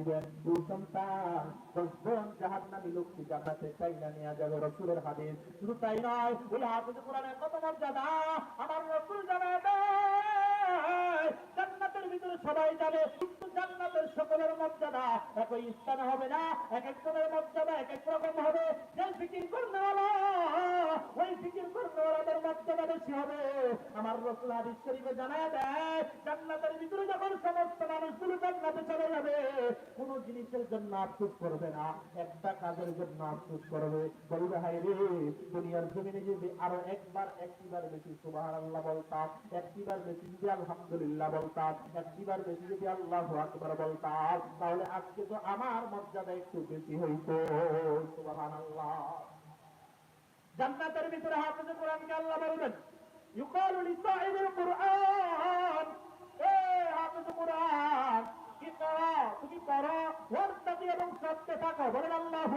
নিবেন দুই সন্তান দশজন চাইনা নিয়ে যাবে রসুলের হাদিস। শুধু নয় ওই কত মর্যাদা? আমার রসুল জানা জান্নাতের ভিতরে সবাই যাবে। কিন্তু জান্নাতের সকলের মর্যাদা একই স্থানে হবে না এক একজনের মর্যাদা এক এক রকম হবে। যে ফিকির করনেওয়ালা, ওই ফিকির করনেওয়ালাদের মর্যাদা বেশি হবে। আমার রসুল হাদিস শরীফে জানা দেয়, জান্নাতের ভিতরে যখন সমস্ত মানুষগুলো জান্নাতে চলে যাবে, কোন জিনিসের জন্য আফসোস করবে না। একটা কাজের জন্য আফসোস করবে। বলবে হাই রে, দুনিয়ার জমিনে যদি আরও একবার, একটিবার বেশি সুবাহ আল্লাহ বলতাম, একটিবার বেশি আলহামদুলিল্লাহ বলতাম একটিবার বেশি যদি আল্লাহ আকবার বলতাম, তাহলে আজকে তো আমার মর্যাদা একটু বেশি হইতো। আল্লাহ জান্নাতের ভিতরে হাফেজে কোরআনকে আল্লাহ বলবেন, ইউকালু লিসাইবিল তুমি এবং আল্লাহু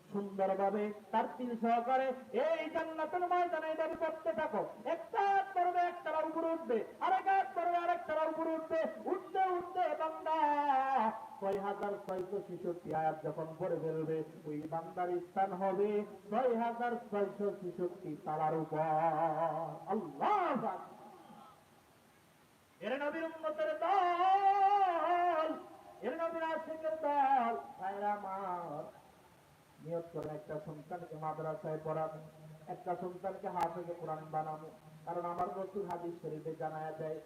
সুন্দরভাবে তার তিল সহকারে এই জান্নাতের ময়দানে এইভাবে করতে থাকো। একটা করবে একটা উপরে উঠবে, আরেক হাত করবে আরেকটা উপরে উঠবে, উঠতে উঠতে বান্দা ছয় হাজার ছয়শো ছেষট্টি আয়াত যখন পড়ে ফেলবে, ওই বান্দার স্থান হবে ছয় হাজার ছয়শো ছেষট্টি তালার উপর। আল্লাহ এর নবীর উন্নতের দল, এর নবীর আশেকের দল, ভাইরা করে একটা সন্তানকে মাদ্রাসায় পড়ানো একটা সন্তানকে হাফেজে কোরআন বানানো কারণ আমার রসুল হাদিস শরীফে জানা যায়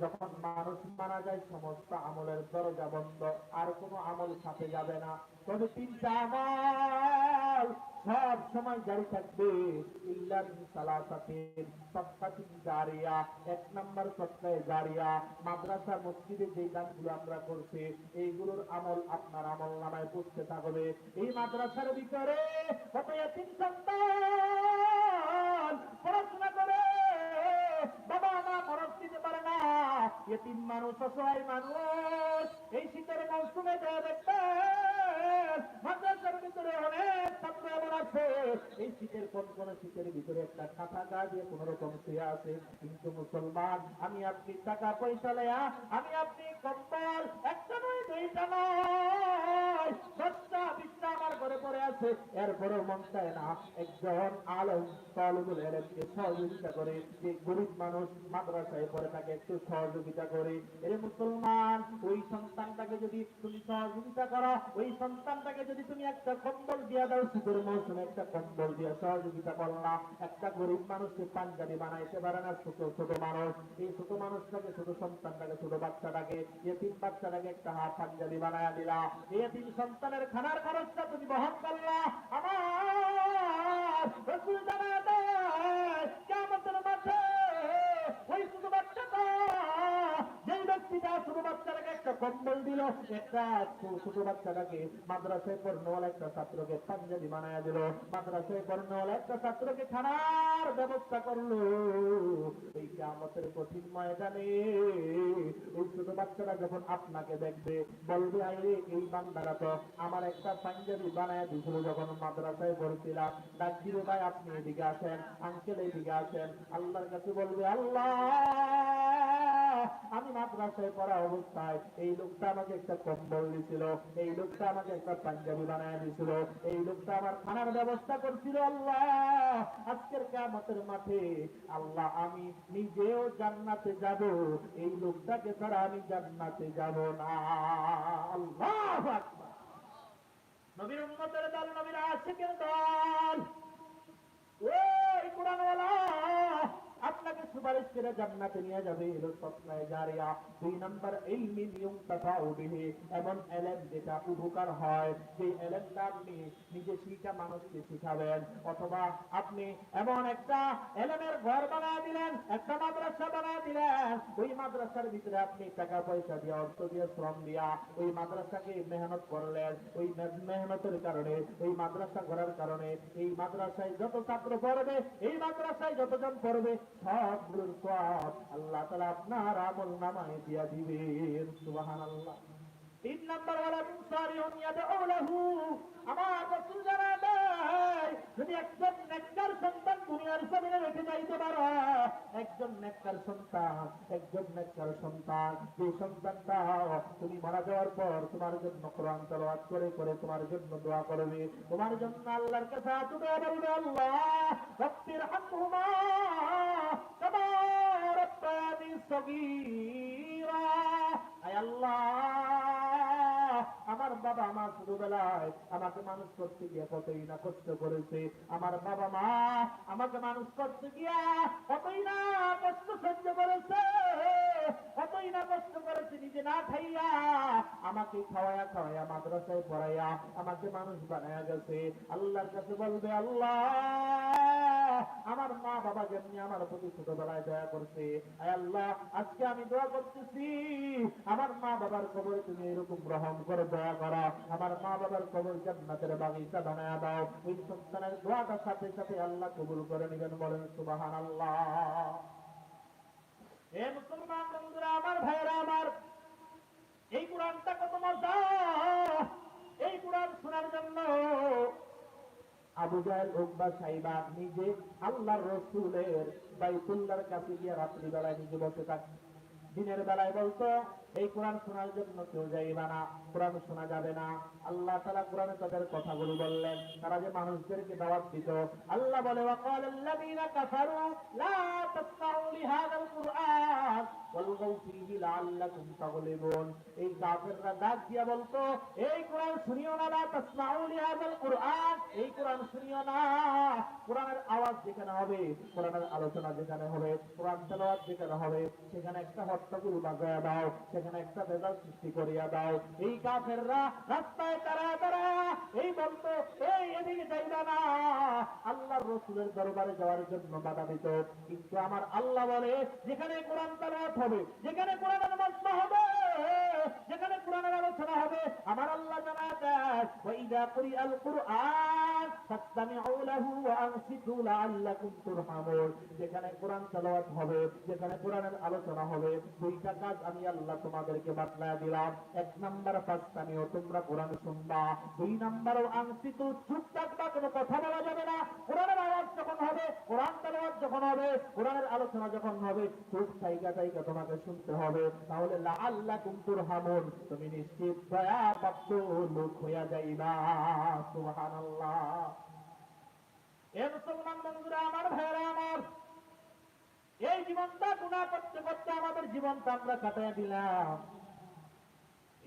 যখন মানুষ মারা যায় সমস্ত আমলের দরজা বন্ধ, আর কোনো আমল সাথে যাবে না। তবে তিনটা আমল সব সময় জারি থাকবে। এক জারিয়া, মাদ্রাসা, মসজিদে যে আমরা করছি, এইগুলোর আমল আপনার আমল নামায় পড়তে থাকবে। এই মাদ্রাসার ভিতরে পড়াশোনা করে। মানুষ, অসহায় মানুষ, এই শীতের মৌসুমে দেখবেন ভিতরে অনেক ছাত্র এমন আছে। এই শীতের কোন কোন শীতের ভিতরে একটা কাঁথা গা দিয়ে কোন রকম শুয়ে আছে। কিন্তু মুসলমান, আমি আপনি টাকা পয়সা আমি আপনি কম্বল, একটা নয়, দুইটা নয়। আমার ঘরে পড়ে আছে। এরপরেও মন চায় না, একজন আলম তলবুল সহযোগিতা করে, যে গরিব মানুষ মাদ্রাসায় পড়ে তাকে একটু সহযোগিতা করে। এর মুসলমান, ওই সন্তানটাকে যদি তুমি সহযোগিতা করো, ওই সন্তানটাকে যদি তুমি একটা কম্বল দিয়া দাও শীতের মৌসুমে একটা কম্বল দিয়ে সহযোগিতা করলাম একটা গরিব মানুষকে পাঞ্জাবি বানাইতে পারে না ছোট ছোট মানুষ। এই ছোট মানুষটাকে, ছোট সন্তানটাকে, ছোট বাচ্চাটাকে এতিম বাচ্চাটাকে একটা হাত পাঞ্জাবি বানাইয়া দিলা। এতিম সন্তানের খানার খরচটা তুমি বহন করলা। আমার রসুল জানা ছোট একটা কম্বল দিল, একটা ছোট মাদ্রাসায় একটা ছাত্রকে পাঞ্জাবি দিল। মাদ্রাসায় একটা ছাত্রকে খানার ব্যবস্থা করল। এই কঠিন ময়দানে ছোট যখন আপনাকে দেখবে, বলবে আরে এই বান্দারা তো আমার একটা পাঞ্জাবি বানায় দিয়েছিল যখন মাদ্রাসায় পড়ছিলাম। ডাক দিল, ভাই, আপনি এদিকে আসেন আঙ্কেল এদিকে আসেন। আল্লাহর কাছে বলবে, আল্লাহ আমি পড়া অবস্থায় এই লোকটা আমাকে একটা কম্বল দিছিল, এই লোকটা আমাকে একটা পাঞ্জাবি বানায় দিছিল, এই লোকটা আমার খানার ব্যবস্থা করছিল আল্লাহ। আজকের কামতের মাঠে আল্লাহ, আমি নিজেও জান্নাতে যাব, এই লোকটাকে ছাড়া আমি জান্নাতে যাব না। আল্লাহ নবীর উন্মতের দল, নবীর আশেকের দল ওই কোরআনওয়ালা আপনি টাকা পয়সা দিয়ে, অর্থ দিয়ে শ্রম দিয়া ওই মাদ্রাসাকে মেহনত করলেন। ওই মেহনতের কারণে, ওই মাদ্রাসা করার কারণে, এই মাদ্রাসায় যত ছাত্র পড়বে, এই মাদ্রাসায় যতজন পড়বে সবগুলোর সব আল্লাহ তালা আপনার আমল নামায় দিয়া দিবেন, সুবহানাল্লাহ। তিন নম্বর ওয়ালা আমার জানা দেয় যদি একজন নেককার সন্তান দুনিয়ার জমিনে রেখে যাইতে পারো একজন নেককার সন্তান, একজন নেককার সন্তান, যে তুমি মারা যাওয়ার পর তোমার জন্য কোরআন তেলাওয়াত করে করে তোমার জন্য দোয়া করবে, তোমার জন্য আল্লাহর কাছে উঠে বলবে আল্লাহ আমার বাবা মা ছোটবেলায় আমাকে মানুষ করতে গিয়ে কতই না কষ্ট করেছে। আমার বাবা মা আমাকে মানুষ করতে গিয়া কতই না কষ্ট সহ্য করেছে। কতই না কষ্ট করেছে নিজে না খাইয়া আমাকে খাওয়ায়া খাওয়ায়া মাদ্রাসায় পড়াইয়া আমাকে মানুষ বানায়া গেছে। আল্লাহর কাছে বলবে, আল্লাহ আমার মা বাবা যেমনি আমার প্রতি ছোটবেলায় দয়া করছে। আল্লাহ, আজকে আমি দোয়া করতেছি। আমার মা বাবার কবর তুমি এরকম গ্রহণ করে, দয়া করো। আমার মা বাবার কবর জান্নাতের বাগিচা বানায় দাও। ওই সন্তানের দোয়াটার সাথে সাথে আল্লাহ কবুল করে নেবেন, বলেন সুবাহান আল্লাহ এ মুসলমান বন্ধুরা, আমার ভাইয়েরা, আমার এই কোরআনটা কত মজা! এই কোরআন শোনার জন্য আবু জাহেল বা সাইবা, নিজে আল্লাহর রসুলের বাইতুল্লার কাছে গিয়ে রাত্রিবেলায় নিজে বসে থাকে দিনের বেলায় বলতো, এই কোরআন শোনার জন্য কেউ যাইবা না। কোরআন শোনা যাবে না আল্লাহ তালা কোরআনে তাদের কথাগুলো বললেন তারা যে মানুষদেরকে দাওয়াত দিত আল্লাহ বলে وقال الذين كفروا لا تسمعوا لهذا القرآن والغوا فيه لعلكم تغلبون এই কাফেররা ডাক দিয়া বলতো এই কোরআন শুনিও না লা তাসমাউ লিহাযাল কুরআন এই কোরআন শুনিও না কোরআনের আওয়াজ যেখানে হবে কোরআনের আলোচনা যেখানে হবে কোরআন তেলাওয়াত যেখানে হবে সেখানে একটা হট্টগোল বাজায় দাও সেখানে একটা বেজাল সৃষ্টি করিয়া দাও এই কাফেররা রাস্তায় তারা তারা এই বলতো, এই এদিকে যাই না। আল্লাহর রসুলের দরবারে যাওয়ার জন্য বাধা দিত। কিন্তু আমার আল্লাহ বলে, যেখানে কোরআন তারা হবে, যেখানে কোরআনের মজমা হবে, যেখানে কোরআনের আলোচনা হবে, আমার আল্লাহ জানা দেয় ওই দা করি আল লাহু যেখানে কোরআন হবে, যেখানে কোরআনের আলোচনা হবে, দুইটা কাজ আমি আল্লাহ তোমাদেরকে দিলাম। এক নাম্বার তোমরা কোরআন শুনবা। দুই চুপ থাকবা, কোনো কথা বলা যাবে না। কোরআনের আওয়াজ যখন হবে, কোরআন যখন হবে, কোরআনের আলোচনা যখন হবে, চুপ তোমাকে শুনতে হবে। তাহলে লাআল্লাকুম তুরহামুন। তুমি নিশ্চিত দয়া প্রাপ্ত লোক হইয়া যাইবা। সুবহানাল্লাহ। এ মুসলমান বন্ধুরা আমার ভাইরা আমার। এই জীবনটা গুণা করতে করতে আমাদের জীবনটা আমরা কাটাই দিলাম।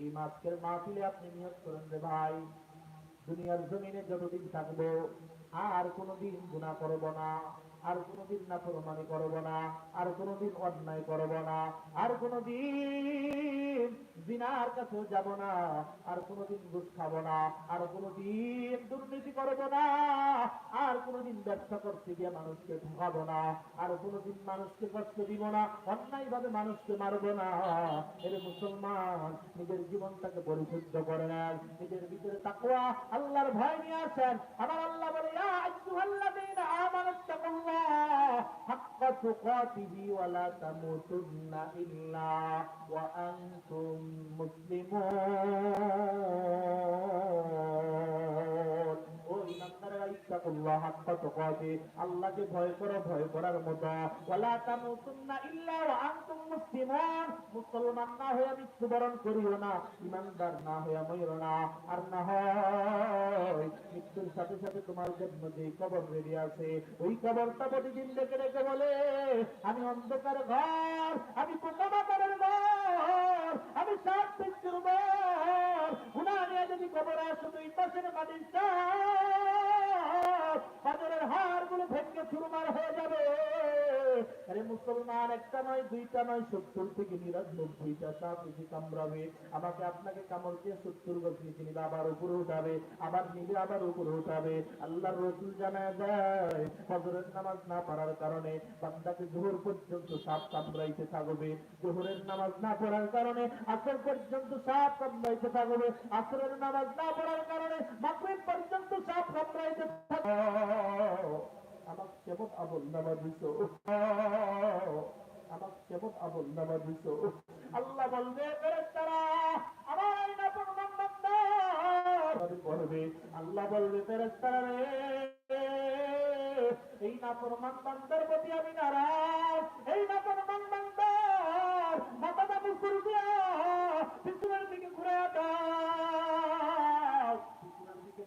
এই মাসকের মাহফিলে আপনি নিয়োগ করেন যে ভাই। দুনিয়ার জমিনে যতদিন থাকব, আর কোনোদিন গুণা করব না, আর কোনোদিন না প্রমাণি করব না, আর কোনোদিন অন্যায় করব না, আর কোনোদিন জিনার কাছেও যাব না, আর কোনোদিন ঘুষ খাব না, আর কোনোদিন দুর্নীতি করব না কোনোদিন ব্যবসা করতে গিয়ে মানুষকে ঠকাবো না, আর কোনোদিন মানুষকে কষ্ট দিব না অন্যায় ভাবে মানুষকে মারবো না। এর মুসলমান, নিজের জীবনটাকে পরিশুদ্ধ করে নেন, নিজের ভিতরে তাকুয়া আল্লাহর ভয় নিয়ে আসেন। আমার আল্লাহ বলে মুসলিমুন। আল্লাহকে ভয় করো, ভয় করার মতো। মুসলিমুন। না হয়ে মৃত্যুবরণ করিও না, ইমানদার না হয়ে মরিও না। আর না হয় মৃত্যুর সাথে সাথে তোমার জন্য যে কবর রেডি আছে, ওই কবরটা প্রতিদিন ডেকে ডেকে বলে, আমি অন্ধকার ঘর, আমি পোকামাকড়ের ঘর, আমি সাত মৃত্যুর ঘর গুণা নিয়ে যদি কবর আসো, দুই পাশের মাটির চাপ চুরমার হয়ে যাবে। আরে মুসলমান, একটা নয়, দুইটা নয়, সত্তর থেকে নিরানব্বইটা সাপ এসে কামড়াবে। আমাকে আপনাকে কামড় দিয়ে সত্তর বছর নিবে আবার উপরে উঠাবে, আবার নিবে আবার উপরে উঠাবে। আল্লাহর রসুল জানা যায়, ফজরের নামাজ না পড়ার কারণে বান্দাকে জোহর পর্যন্ত সাপ কামড়াইতে থাকবে। জোহরের নামাজ না পড়ার কারণে আসর পর্যন্ত সাপ কামড়াইতে থাকবে। আসরের নামাজ না পড়ার কারণে মাগরিব পর্যন্ত সাপ কামড়াইতে থাকবে। আমার কেমন আমল নামা দিছ আমার কেমন আমল নামা দিছ আল্লাহ বলবে ফেরেশতারা আমার বান্দা পড়বে আল্লাহ বলবে ফেরেশতারা রে, এই নাফরমান বান্দার প্রতি আমি নারাজ। এই নাফরমান বান্দার মাথাটা মুকুর দিয়া পিছনের দিকে ঘুরে দাও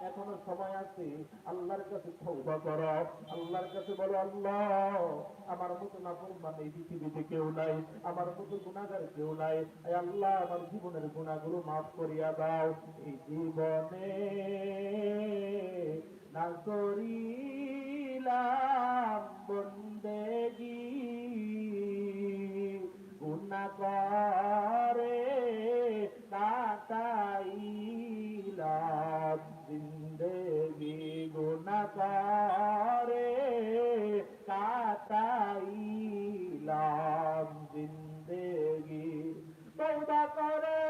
এখনও সময় আছে। আল্লাহর কাছে তওবা করো। আল্লাহর কাছে বলো, আল্লাহ, আমার মতো নাফরমান এই পৃথিবীতে কেউ নাই। আমার মতো গুণাগার কেউ নাই। আল্লাহ, আমার জীবনের গুণাগুলো মাফ করিয়া দাও। এই জীবনে না করিলাম বন্দেগি। গুণা করে কাটাইলাম গুণা করে কাটাইলাম জিন্দেগি তৌবা করে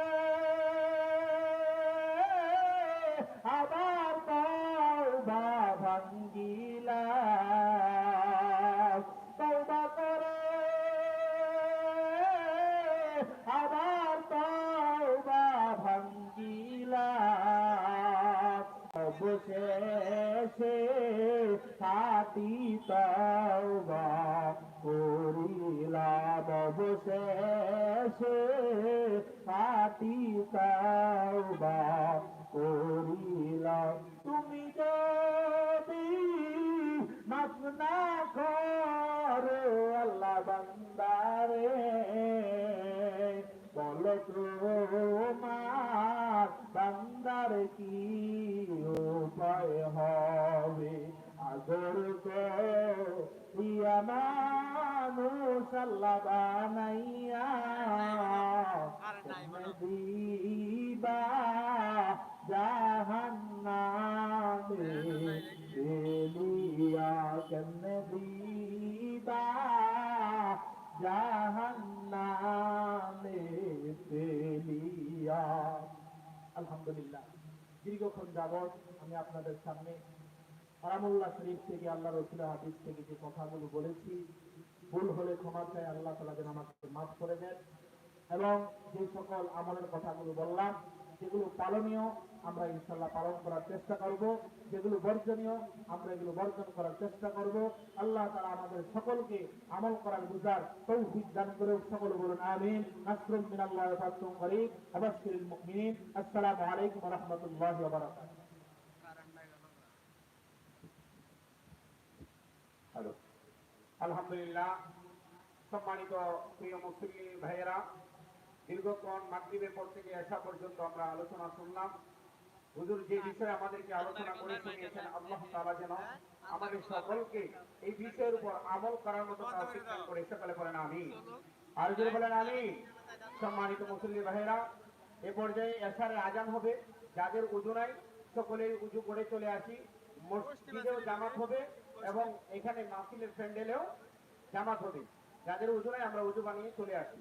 আবার তৌবা ভাঙ্গিলাম খাটি তওবা করিলাম অবশেষে। খাটি তওবা করিলাম তুমি যদি মাফ না করো আল্লাহ বান্দারে, বলো তোমার বান্দার কি আল্লাহ বানাইয়া কেমনে দিবা জাহান্নামে এলিয়া কেমনে দিবা জাহান্নামে ফেলিয়া আলহামদুলিল্লাহ। দীর্ঘক্ষণ যাবৎ আমি আপনাদের সামনে আরামুল্লাহ শরীফ থেকে আল্লাহ রসুল হাদিস থেকে যে কথাগুলো বলেছি ভুল হলে ক্ষমা চাই, আল্লাহ তালা যেন আমাকে মাফ করে দেন। এবং যে সকল আমলের কথাগুলো বললাম, যেগুলো পালনীয়, আমরা ইনশাল্লাহ পালন করার চেষ্টা করব। যেগুলো বর্জনীয়, আমরা এগুলো বর্জন করার চেষ্টা করব। আল্লাহ তারা আমাদের সকলকে আমল করার বুঝার তৌফিক দান করে সকল বলুন আমিন। নাসরুম মিনাল্লাহ ফাতুম মুমিনিন। আসসালামু আলাইকুম ওয়া রাহমাতুল্লাহি ওয়া বারাকাতুহু। আলহামদুলিল্লাহ। সম্মানিত প্রিয় মুসলিম ভাইয়েরা, দীর্ঘক্ষণ মাগরিবের পর থেকে আসা পর্যন্ত আমরা আলোচনা শুনলাম। হুজুর যে বিষয়ে আমাদেরকে আলোচনা করে শুনিয়েছেন, আল্লাহ তাআলা যেন আমাদের সকলকে এই বিষয়ের উপর আমল করার মতো করে। সকালে বলেন আমি আর যদি বলেন আমি সম্মানিত মুসলিম ভাইয়েরা, এ পর্যায়ে এশারে আজান হবে। যাদের উজু নাই, সকলেই উজু করে চলে আসি। মসজিদেও জামাত হবে। এবং এখানে মাহফিলের প্যান্ডেলেও জামাত হবে যাদের উজু নাই আমরা উজু বানিয়ে চলে আসি।